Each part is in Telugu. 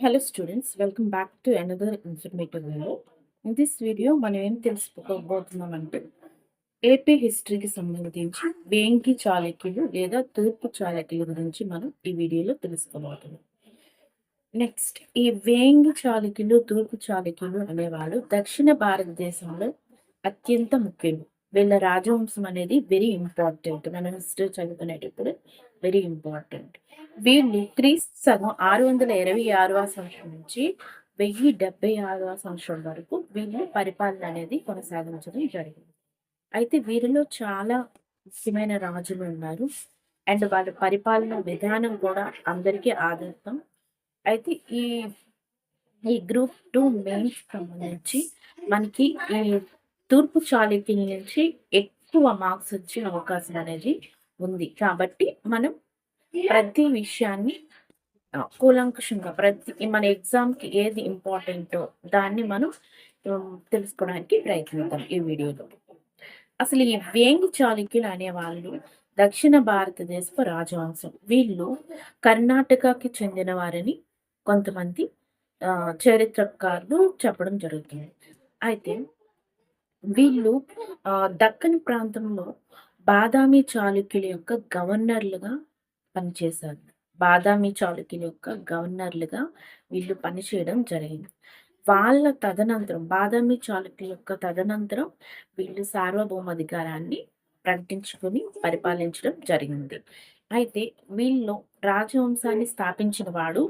Hello students welcome back to another informative video. In this మనం ఏం తెలుసుకోబోతున్నామంటే ఏపీ హిస్టరీకి సంబంధించి వేంగి చాళుక్యులు లేదా తూర్పు చాళుక్యుల గురించి మనం ఈ వీడియోలో తెలుసుకోబోతున్నాం నెక్స్ట్ ఈ వేంగి చాళుక్యులు తూర్పు చాళుక్యులు అనేవాళ్ళు దక్షిణ భారతదేశంలో అత్యంత ముఖ్యులు వీళ్ళ రాజవంశం అనేది వెరీ ఇంపార్టెంట్ మన హిస్టరీ చదువుకునేటప్పుడు వెరీ ఇంపార్టెంట్ వీళ్ళు క్రీస్తు సగం ఆరు వందల ఇరవై ఆరవ సంవత్సరం నుంచి వెయ్యి డెబ్బై ఆరవ సంవత్సరం వరకు వీళ్ళు పరిపాలన అనేది కొనసాగించడం జరిగింది. అయితే వీరిలో చాలా ముఖ్యమైన రాజులు ఉన్నారు. అండ్ వాళ్ళ పరిపాలన విధానం కూడా అందరికీ ఆదర్శం అయితే ఈ ఈ గ్రూప్ టూ మెయిన్స్ సంబంధించి మనకి ఈ తూర్పు చాళుక్యుల నుంచి ఎక్కువ మార్క్స్ వచ్చే అవకాశం అనేది ఉంది. కాబట్టి మనం ప్రతి విషయాన్ని కూలంకుషంగా కూలంకషంగా ప్రతి మన ఎగ్జామ్కి ఏది ఇంపార్టెంటో దాన్ని మనం తెలుసుకోవడానికి ప్రయత్నిద్దాం ఈ వీడియోలో. అసలు ఈ వేంగి చాళుక్యులు అనేవాళ్ళు దక్షిణ భారతదేశపు రాజవంశం. వీళ్ళు కర్ణాటకకి చెందిన వారని కొంతమంది చరిత్రకారులు చెప్పడం జరుగుతుంది. అయితే వీళ్ళు దక్కన్ ప్రాంతంలో బాదామి చాళుక్యుల యొక్క గవర్నర్లుగా పనిచేశారు. బాదామి చాళుక్యుల యొక్క గవర్నర్లుగా వీళ్ళు పనిచేయడం జరిగింది. వాళ్ళ తదనంతరం బాదామి చాళుక్యుల యొక్క తదనంతరం వీళ్ళు సార్వభౌమాధికారాన్ని ప్రకటించుకొని పరిపాలించడం జరిగింది. అయితే వీళ్ళు రాజవంశాన్ని స్థాపించిన వాడు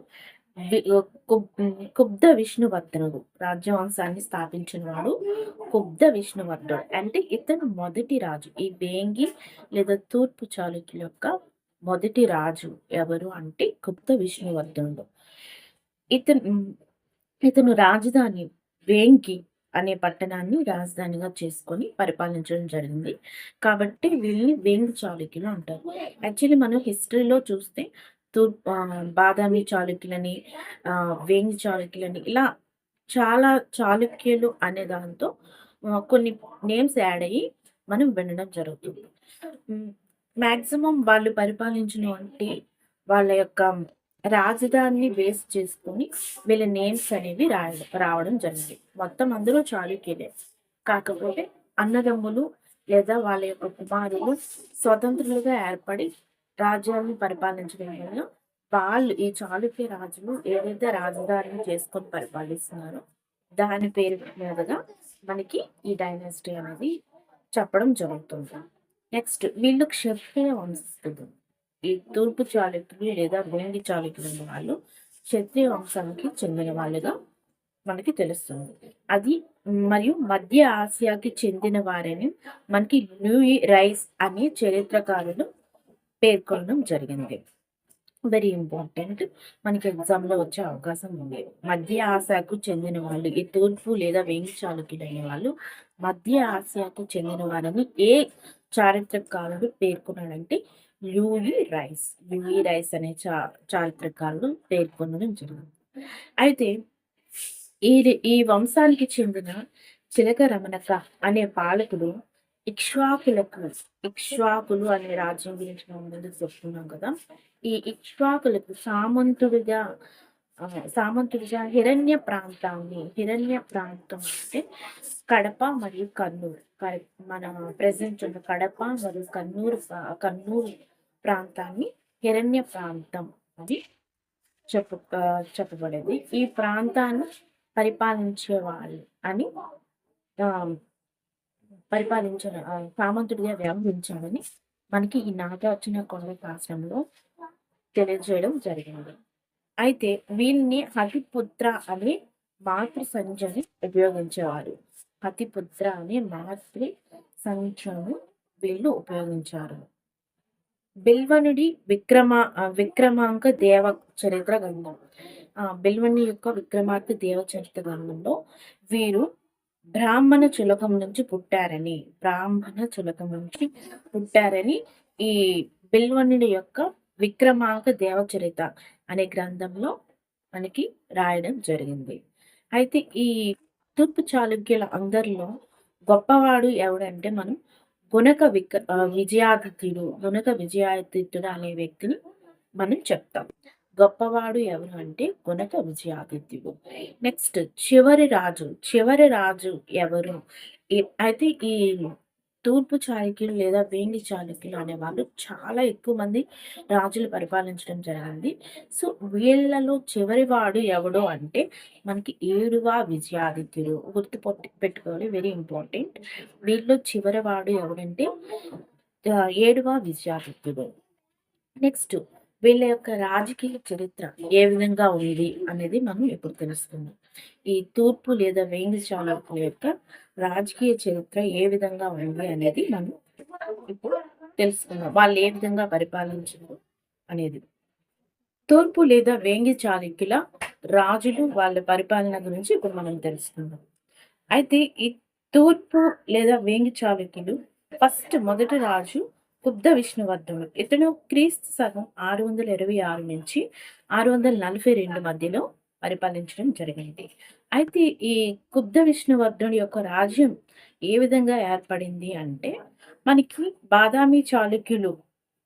కుబ్ద విష్ణువర్ధనుడు. రాజ్యవంశాన్ని స్థాపించిన వాడు కుబ్ద విష్ణువర్ధనుడు. అంటే ఇతను మొదటి రాజు. ఈ వేంగి లేదా తూర్పు చాళుక్యుల యొక్క మొదటి రాజు ఎవరు అంటే గుప్త విష్ణువర్ధనుడు. ఇతను ఇతను రాజధాని వేంగి అనే పట్టణాన్ని రాజధానిగా చేసుకొని పరిపాలించడం జరిగింది. కాబట్టి వీళ్ళని వేంగి చాళుక్యులు అంటారు. యాక్చువల్లీ మనం హిస్టరీలో చూస్తే తూర్పు బాదామి చాళుక్యులని వేంగి చాళుక్యులని ఇలా చాలా చాళుక్యులు అనే దాంతో కొన్ని నేమ్స్ యాడ్ అయ్యి మనం వినడం జరుగుతుంది. మ్యాక్సిమం వాళ్ళు పరిపాలించినటువంటి వాళ్ళ యొక్క రాజధానిని బేస్ చేసుకొని వీళ్ళ నేమ్స్ అనేవి రాయడం రావడం జరిగింది. మొత్తం అందరూ చాళుక్యులే. కాకపోతే అన్నదమ్ములు లేదా వాళ్ళ యొక్క కుమారులు స్వతంత్రులుగా ఏర్పడి రాజ్యాన్ని పరిపాలించడం వల్ల వాళ్ళు ఈ చాళుక్య రాజులు ఏదైతే రాజధానిని చేసుకొని పరిపాలిస్తున్నారో దాని పేరు మీదుగా మనకి ఈ డైనాసిటీ అనేది చెప్పడం జరుగుతుంది. నెక్స్ట్ వీళ్ళు క్షత్రియ వంశస్థులు. ఈ తూర్పు చాళుక్యులు లేదా వేంగి చాళుక్యులు ఉన్న వాళ్ళు క్షత్రియ వంశానికి చెందిన వాళ్ళుగా మనకి తెలుస్తుంది. అది మరియు మధ్య ఆసియాకి చెందిన వారని మనకి న్యూ రైస్ అనే చరిత్రకారులు పేర్కొనడం జరిగింది. వెరీ ఇంపార్టెంట్ మనకి ఎగ్జామ్లో వచ్చే అవకాశం ఉంది. మధ్య ఆసియాకు చెందిన వాళ్ళు ఈ తూర్పు లేదా వేంగి చాళుక్యులు వాళ్ళు మధ్య ఆసియాకు చెందిన వారని ఏ చారిత్రకారుడు పేర్కొన్నాడంటే లూయి రైస్. లూయి రైస్ అనే చా చారిత్రకారుడు పేర్కొనడం జరిగింది. అయితే ఈ ఈ వంశానికి చెందిన చిలక రమణక అనే పాలకుడు ఇక్ష్వాకులకు ఇక్ష్వాకులు అనే రాజ్యం గురించి మనం ముందు చెప్తున్నాం కదా. ఈ ఇక్ష్వాకులకు సామంతుడిగా సామంతుడిగా హిరణ్య ప్రాంతాన్ని హిరణ్య ప్రాంతం అంటే కడప మరియు కన్నూరు. మన ప్రజెంట్ ఉన్న కడప మరియు కన్నూరు కన్నూరు ప్రాంతాన్ని హిరణ్య ప్రాంతం అని చెప్పు చెప్పబడేది. ఈ ప్రాంతాన్ని పరిపాలించే వాళ్ళు అని పరిపాలించడం సామంతుడిగా వ్యవహరించాడని మనకి ఈ నాగార్జున కొండ శాస్త్రంలో తెలియజేయడం జరిగింది. అయితే వీళ్ళని హతిపుత్ర అనే మాతృ సంఖ్యని ఉపయోగించేవారు. హతిపుత్ర అనే మాతృ సంఖ్యను వీళ్ళు ఉపయోగించారు. బిల్వనుడి విక్రమ విక్రమాంక దేవ చరిత్ర గ్రంథం. ఆ, బిల్వని యొక్క విక్రమార్క దేవ చరిత్ర గ్రంథంలో వీరు బ్రాహ్మణ చులకం నుంచి పుట్టారని బ్రాహ్మణ చులకం నుంచి పుట్టారని ఈ బిల్వనుడి యొక్క విక్రమాంక దేవచరిత అనే గ్రంథంలో మనకి రాయడం జరిగింది. అయితే ఈ తూర్పు చాళుక్యుల అందరిలో గొప్పవాడు ఎవడంటే మనం గుణక విక విజయాదిత్యుడు గుణక విజయాదిత్యుడు అనే వ్యక్తిని మనం చెప్తాం. గొప్పవాడు ఎవరు అంటే గుణక విజయాదిత్యుడు. నెక్స్ట్ చివరి రాజు చివరి రాజు ఎవరు? అయితే ఈ తూర్పు చాళుక్యులు లేదా వేంగి చాళుక్యులు అనేవాళ్ళు చాలా ఎక్కువ మంది రాజులు పరిపాలించడం జరిగింది. సో వీళ్ళలో చివరి వాడు ఎవడు అంటే మనకి ఏడువ విజయాదిత్యుడు. గుర్తు పెట్టుకోవాలి వెరీ ఇంపార్టెంట్ వీళ్ళు చివరి వాడు ఎవడంటే ఏడువ విజయాదిత్యుడు. నెక్స్ట్ వీళ్ళ యొక్క రాజకీయ చరిత్ర ఏ విధంగా ఉంది అనేది మనం ఇప్పుడు తెలుసుకుందాం. ఈ తూర్పు లేదా వేంగి చాళుక్యుల యొక్క రాజకీయ చరిత్ర ఏ విధంగా ఉంది అనేది మనం ఇప్పుడు తెలుసుకుందాం. వాళ్ళు ఏ విధంగా పరిపాలించారు అనేది. తూర్పు లేదా వేంగి చాళుక్యుల రాజులు వాళ్ళ పరిపాలన గురించి ఇప్పుడు మనం తెలుసుకుందాం. అయితే ఈ తూర్పు లేదా వేంగి చాళుక్యులు ఫస్ట్ మొదటి రాజు కుబ్ద విష్ణువర్ధనుడు ఇతను క్రీస్తు సగం ఆరు వందల ఇరవై ఆరు నుంచి ఆరు వందల నలభై రెండు మధ్యలో పరిపాలించడం జరిగింది. అయితే ఈ కుబ్ద విష్ణువర్ధనుడి యొక్క రాజ్యం ఏ విధంగా ఏర్పడింది అంటే మనకి బాదామి చాళుక్యులు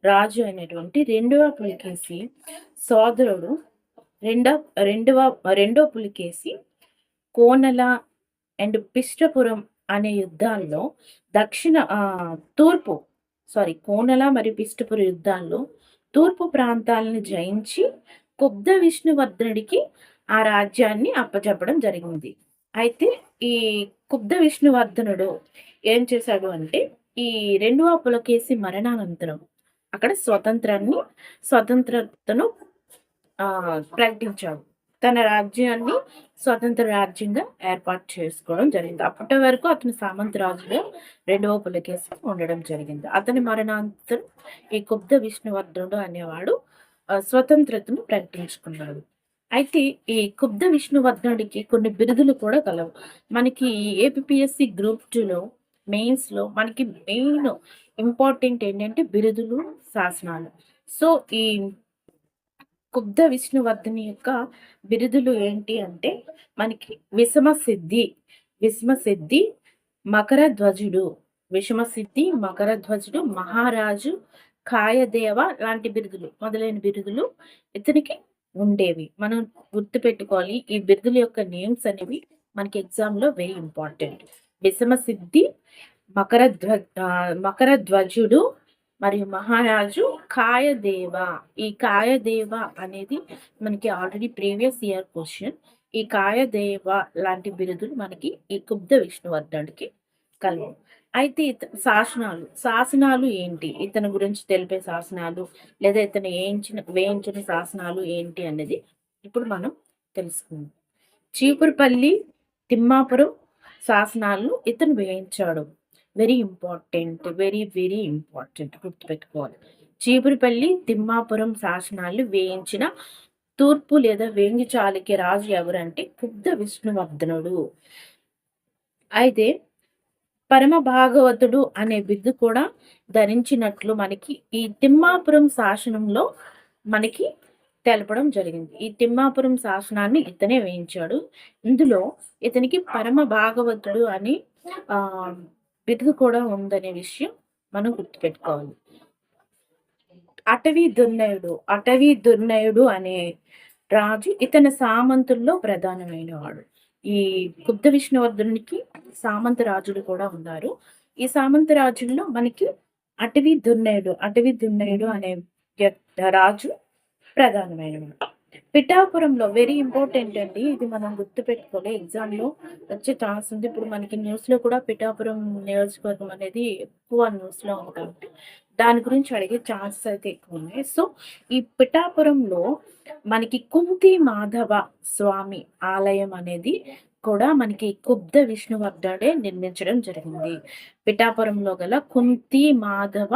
రాజు అయినటువంటి రెండవ పులికేసి సోదరుడు రెండవ రెండవ రెండో పులికేసి కోనల అండ్ పిష్టపురం అనే యుద్ధాల్లో దక్షిణ తూర్పు సారీ కోనల మరియు పిష్టపుర యుద్ధాల్లో తూర్పు ప్రాంతాలను జయించి కుబ్ద విష్ణువర్ధనుడికి ఆ రాజ్యాన్ని అప్పచెప్పడం జరిగింది. అయితే ఈ కుబ్ద విష్ణువర్ధనుడు ఏం చేశాడు అంటే ఈ రెండవ పులకేసి మరణానంతరం అక్కడ స్వతంత్రాన్ని స్వతంత్రతను ప్రకటించాడు. తన రాజ్యాన్ని స్వతంత్ర రాజ్యంగా ఏర్పాటు చేసుకోవడం జరిగింది. అప్పటి వరకు అతను సామంత రాజుగా రెండవ పులకేసి ఉండడం జరిగింది. అతని మరణాంతరం ఈ కుబ్ద విష్ణువర్ధనుడు అనేవాడు స్వతంత్రతను ప్రకటించుకున్నాడు. అయితే ఈ కుబ్ద విష్ణువర్ధనుడికి కొన్ని బిరుదులు కూడా కలవు. మనకి ఏపీఎస్సి గ్రూప్ టూలో మెయిన్స్లో మనకి మెయిన్ ఇంపార్టెంట్ ఏంటంటే బిరుదులు శాసనాలు. సో ఈ కుబ్ద విష్ణువర్ధని యొక్క బిరుదులు ఏంటి అంటే మనకి విషమ సిద్ధి విషమ సిద్ధి మకర ధ్వజుడు విషమ సిద్ధి మకర ధ్వజుడు మహారాజు కాయదేవ లాంటి బిరుదులు మొదలైన బిరుదులు ఇతనికి ఉండేవి. మనం గుర్తుపెట్టుకోవాలి ఈ బిరుదుల యొక్క నేమ్స్ అనేవి మనకి ఎగ్జామ్లో వెరీ ఇంపార్టెంట్ విషమ సిద్ధి మకర ధ్వ మకర ధ్వజుడు మరియు మహారాజు కాయదేవ. ఈ కాయదేవ అనేది మనకి ఆల్రెడీ ప్రీవియస్ ఇయర్ క్వశ్చన్ ఈ కాయదేవ లాంటి బిరుదులు మనకి ఈ కుబ్ద విష్ణువర్ధనుడికి కలవు అయితే ఇత శాసనాలు శాసనాలు ఏంటి? ఇతని గురించి తెలిపే శాసనాలు లేదా ఇతను వేయించిన వేయించిన శాసనాలు ఏంటి అనేది ఇప్పుడు మనం తెలుసుకుందాం. చీపురుపల్లి తిమ్మాపురం శాసనాలను ఇతను వేయించాడు. Very important very very important గుర్తుపెట్టుకోవాలి. చీపురుపల్లి తిమ్మాపురం శాసనాలు వేయించిన తూర్పు లేదా వేంగి చాళుక్య రాజు ఎవరంటే పెద్ద విష్ణువర్ధనుడు. అయితే పరమ భాగవతుడు అనే బిద్దు కూడా ధరించినట్లు మనకి ఈ తిమ్మాపురం శాసనంలో మనకి తెలపడం జరిగింది. ఈ తిమ్మాపురం శాసనాన్ని ఇతనే వేయించాడు. ఇందులో ఇతనికి పరమ భాగవతుడు అని ఆ బిరుదు కూడా ఉందనే విషయం మనం గుర్తుపెట్టుకోవాలి. అటవీ దుర్నయుడు అటవీ దుర్నయుడు అనే రాజు ఇతని సామంతుల్లో ప్రధానమైన వాడు ఈ బుద్ధ విష్ణువర్ధునికి సామంత రాజులు కూడా ఉన్నారు. ఈ సామంత రాజుల్లో మనకి అటవీ దుర్నయుడు అటవీ దుర్నయుడు అనే రాజు రాజు ప్రధానమైనవాడు. పిఠాపురంలో వెరీ ఇంపార్టెంట్ అండి. ఇది మనం గుర్తుపెట్టుకోవాలి. ఎగ్జామ్లో వచ్చే ఛాన్స్ ఉంది. ఇప్పుడు మనకి న్యూస్లో కూడా పిఠాపురం నియోజకవర్గం అనేది ఎక్కువ న్యూస్లో దాని గురించి అడిగే ఛాన్సెస్ అయితే ఎక్కువ ఉన్నాయి. సో ఈ పిఠాపురంలో మనకి కుంతి మాధవ స్వామి ఆలయం అనేది కూడా మనకి కుబ్ద విష్ణువర్ధనుడే నిర్మించడం జరిగింది. పిఠాపురంలో గల కుంతి మాధవ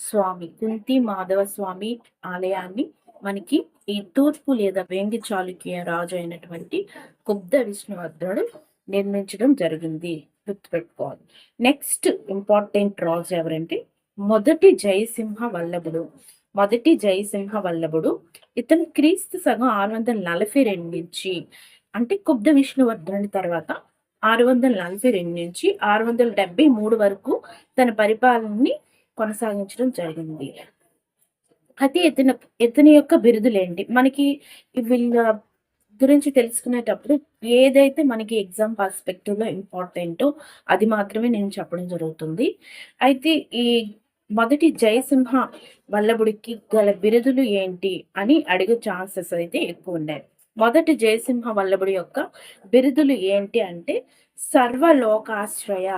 స్వామి కుంతి మాధవ స్వామి ఆలయాన్ని మనకి ఈ తూర్పు లేదా వేంగి చాళుక్య రాజు అయినటువంటి కుబ్ద విష్ణువర్ధనుడు నిర్మించడం జరిగింది. గుర్తుపెట్టుకోవాలి. నెక్స్ట్ ఇంపార్టెంట్ రాజు ఎవరంటే మొదటి జయసింహ వల్లభుడు. మొదటి జయసింహ వల్లభుడు ఇతను క్రీస్తు సగం ఆరు వందల నలభై రెండు నుంచి అంటే కుబ్ద విష్ణువర్ధనుడి తర్వాత ఆరు వందల నలభై రెండు నుంచి ఆరు వందల డెబ్బై మూడు వరకు తన పరిపాలనని కొనసాగించడం జరిగింది. అయితే ఇతను ఇతని యొక్క బిరుదులేంటి? మనకి వీళ్ళ గురించి తెలుసుకునేటప్పుడు ఏదైతే మనకి ఎగ్జామ్ పర్స్పెక్టివ్‌లో ఇంపార్టెంటో అది మాత్రమే నేను చెప్పడం జరుగుతుంది. అయితే ఈ మొదటి 'జయసింహ వల్లభుడికి' గల బిరుదులు ఏంటి అని అడిగే ఛాన్సెస్ అయితే ఎక్కువ ఉన్నాయి మొదటి 'జయసింహ వల్లభుడి' యొక్క బిరుదులు ఏంటి అంటే సర్వలోకాశ్రయ,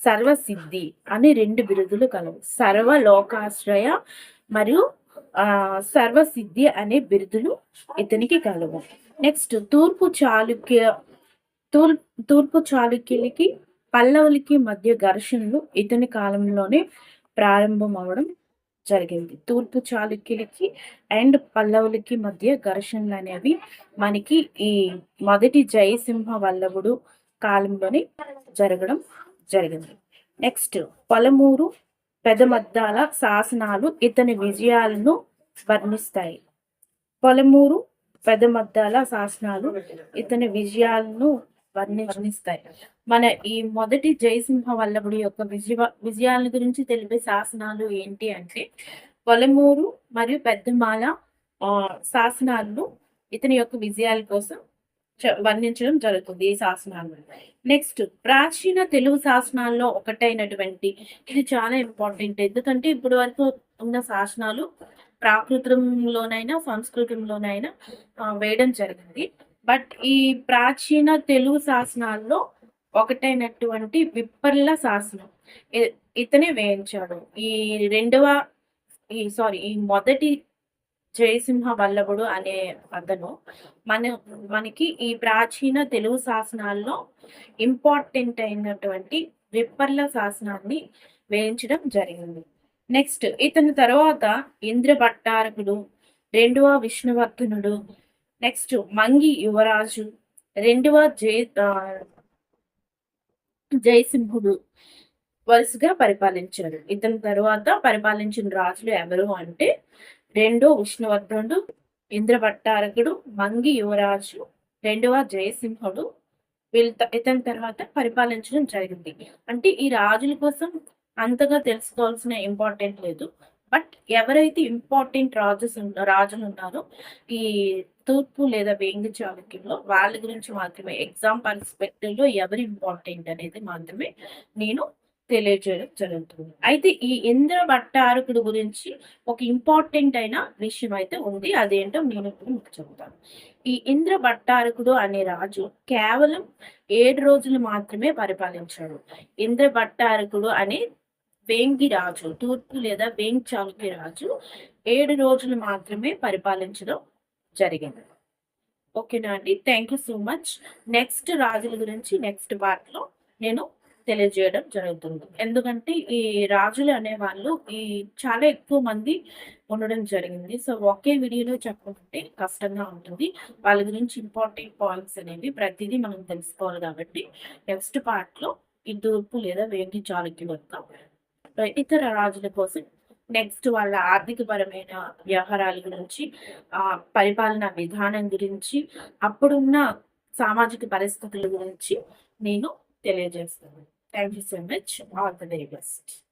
సర్వసిద్ధి అని రెండు బిరుదులు కలవు. సర్వలోకాశ్రయ మరియు సర్వసిద్ధి అనే బిరుదులు ఇతనికి కలవు. నెక్స్ట్ తూర్పు చాళుక్య తూర్ తూర్పు చాళుక్యులకి, పల్లవులకి మధ్య ఘర్షణలు ఇతని కాలంలోనే ప్రారంభం అవడం జరిగింది. తూర్పు చాళుక్యులకి అండ్ పల్లవులకి మధ్య ఘర్షణలు అనేవి మనకి ఈ మొదటి 'జయసింహ వల్లభుడు' కాలంలోనే జరగడం జరిగింది. నెక్స్ట్ పొలమూరు, పెదమద్దాల శాసనాలు ఇతని విజయాలను వర్ణిస్తాయి. పొలమూరు, పెదమద్దాల శాసనాలు ఇతని విజయాలను వర్ణి వర్ణిస్తాయి. మన ఈ మొదటి 'జయసింహ వల్లభుడి' యొక్క విజయ విజయాల గురించి తెలిపే శాసనాలు ఏంటి అంటే పొలమూరు మరియు పెద్దమాల శాసనాలను ఇతని యొక్క విజయాల కోసం వర్ణించడం జరుగుతుంది ఈ శాసనాలు. నెక్స్ట్ ప్రాచీన తెలుగు శాసనాల్లో ఒకటైనటువంటి ఇది చాలా ఇంపార్టెంట్. ఎందుకంటే ఇప్పటి వరకు ఉన్న శాసనాలు ప్రాకృతంలోనైనా, సంస్కృతంలోనైనా వేయడం జరిగింది. బట్ ఈ ప్రాచీన తెలుగు శాసనాల్లో ఒకటైనటువంటి విప్పర్ల శాసనం ఇతనే వేయించాడు. ఈ రెండవ ఈ సారీ ఈ మొదటి 'జయసింహ వల్లభుడు' అనే అతను మన మనకి ఈ ప్రాచీన తెలుగు శాసనాల్లో ఇంపార్టెంట్ అయినటువంటి విప్పర్ల శాసనాన్ని వేయించడం జరిగింది. నెక్స్ట్ ఇతని తర్వాత ఇంద్రభట్టారకుడు, రెండవ విష్ణువర్ధనుడు, నెక్స్ట్ మంగి యువరాజు, రెండవ జయ జయసింహుడు వరుసగా పరిపాలించాడు. ఇతని తర్వాత పరిపాలించిన రాజులు ఎవరు అంటే రెండో విష్ణువర్ధనుడు, ఇంద్రభట్టారకుడు, మంగి యువరాజు, రెండవ జయసింహుడు వీళ్ళ ఇతని తర్వాత పరిపాలించడం జరిగింది. అంటే ఈ రాజుల కోసం అంతగా తెలుసుకోవాల్సిన ఇంపార్టెంట్ లేదు. బట్ ఎవరైతే ఇంపార్టెంట్ రాజెస్ రాజులు ఉన్నారో ఈ తూర్పు లేదా వేంగి చాళుక్యంలో వాళ్ళ గురించి మాత్రమే ఎగ్జామ్ పర్స్పెక్టివ్‌లో ఎవరు ఇంపార్టెంట్ అనేది మాత్రమే నేను తెలియజేయడం జరుగుతుంది. అయితే ఈ ఇంద్రభట్టారకుడు గురించి ఒక ఇంపార్టెంట్ అయిన విషయం అయితే ఉంది. అదేంటో నేను ఇప్పుడు మీకు చెబుతాను ఈ ఇంద్రభట్టారకుడు అనే రాజు కేవలం ఏడు రోజులు మాత్రమే పరిపాలించాడు. ఇంద్రభట్టారకుడు అనే వేంగి రాజు, తూర్పు లేదా వేంగ్ చాళుక్య రాజు ఏడు రోజులు మాత్రమే పరిపాలించడం జరిగింది. ఓకేనా అండి. Thank you so much. Next రాజుల గురించి నెక్స్ట్ పార్ట్‌లో నేను తెలియజేయడం జరుగుతుంది. ఎందుకంటే ఈ రాజులు అనేవాళ్ళు ఈ చాలా ఎక్కువ మంది ఉండడం జరిగింది. సో ఒకే వీడియోలో చెప్పమంటే కష్టంగా ఉంటుంది. వాళ్ళ గురించి ఇంపార్టెంట్ పాయింట్స్ అనేవి ప్రతిదీ మనం తెలుసుకోవాలి కాబట్టి నెక్స్ట్ పార్ట్‌లో ఈ తూర్పు లేదా వేంగి చాలుకి వద్దాం ఇతర రాజుల కోసం నెక్స్ట్ వాళ్ళ ఆర్థికపరమైన వ్యవహారాల గురించి, ఆ పరిపాలన విధానం గురించి, అప్పుడున్న సామాజిక పరిస్థితుల గురించి నేను తెలియజేస్తాను. Thank you so much. All the very best.